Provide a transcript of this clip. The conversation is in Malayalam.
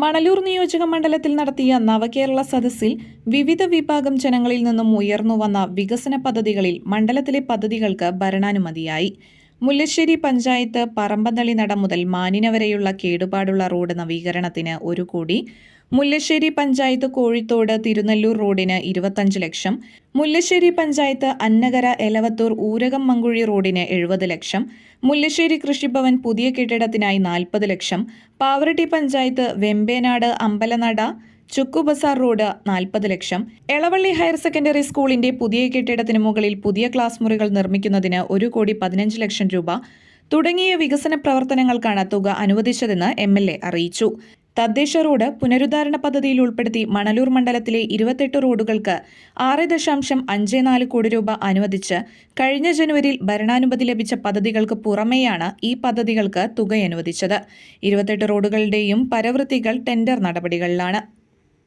മണലൂർ നിയോജക മണ്ഡലത്തിൽ നടത്തിയ നവകേരള സദസ്സിൽ വിവിധ വിഭാഗം ജനങ്ങളിൽ നിന്നും ഉയർന്നുവന്ന വികസന പദ്ധതികളിൽ മണ്ഡലത്തിലെ പദ്ധതികൾക്ക് ഭരണാനുമതിയായി. മുല്ലശ്ശേരി പഞ്ചായത്ത് പറമ്പന്തളി നട മുതൽ മാനിന വരെയുള്ള കേടുപാടുള്ള റോഡ് നവീകരണത്തിന് ഒരു കോടി. മുല്ലശ്ശേരി പഞ്ചായത്ത് കോഴിത്തോട് തിരുനെല്ലൂർ റോഡിന് ഇരുപത്തഞ്ച് ലക്ഷം. മുല്ലശ്ശേരി പഞ്ചായത്ത് അന്നകര എലവത്തൂർ ഊരകം മങ്കുഴി റോഡിന് എഴുപത് ലക്ഷം. മുല്ലശ്ശേരി കൃഷിഭവൻ പുതിയ കെട്ടിടത്തിനായി നാൽപ്പത് ലക്ഷം. പാവറട്ടി പഞ്ചായത്ത് വെമ്പേനാട് അമ്പലനട ചുക്കുബസാർ റോഡ് നാൽപ്പത് ലക്ഷം. എളവള്ളി ഹയർ സെക്കൻഡറി സ്കൂളിന്റെ പുതിയ കെട്ടിടത്തിന് മുകളിൽ പുതിയ ക്ലാസ് മുറികൾ നിർമ്മിക്കുന്നതിന് ഒരു കോടി പതിനഞ്ച് ലക്ഷം രൂപ. തുടങ്ങിയ വികസന പ്രവർത്തനങ്ങൾക്കാണ് തുക അനുവദിച്ചതെന്ന് എം എൽ എ അറിയിച്ചു. തദ്ദേശ റോഡ് പുനരുദ്ധാരണ പദ്ധതിയിൽ ഉൾപ്പെടുത്തി മണലൂർ മണ്ഡലത്തിലെ ഇരുപത്തെട്ട് റോഡുകൾക്ക് ആറ് ദശാംശം അഞ്ച് നാല് കോടി രൂപ അനുവദിച്ച് കഴിഞ്ഞ ജനുവരിയിൽ ഭരണാനുമതി ലഭിച്ച പദ്ധതികൾക്ക് പുറമെയാണ് ഈ പദ്ധതികൾക്ക് തുക അനുവദിച്ചത് ഇരുപത്തെട്ട് റോഡുകളുടെയും പരവൃത്തികൾ ടെൻഡർ നടപടികളിലാണ്.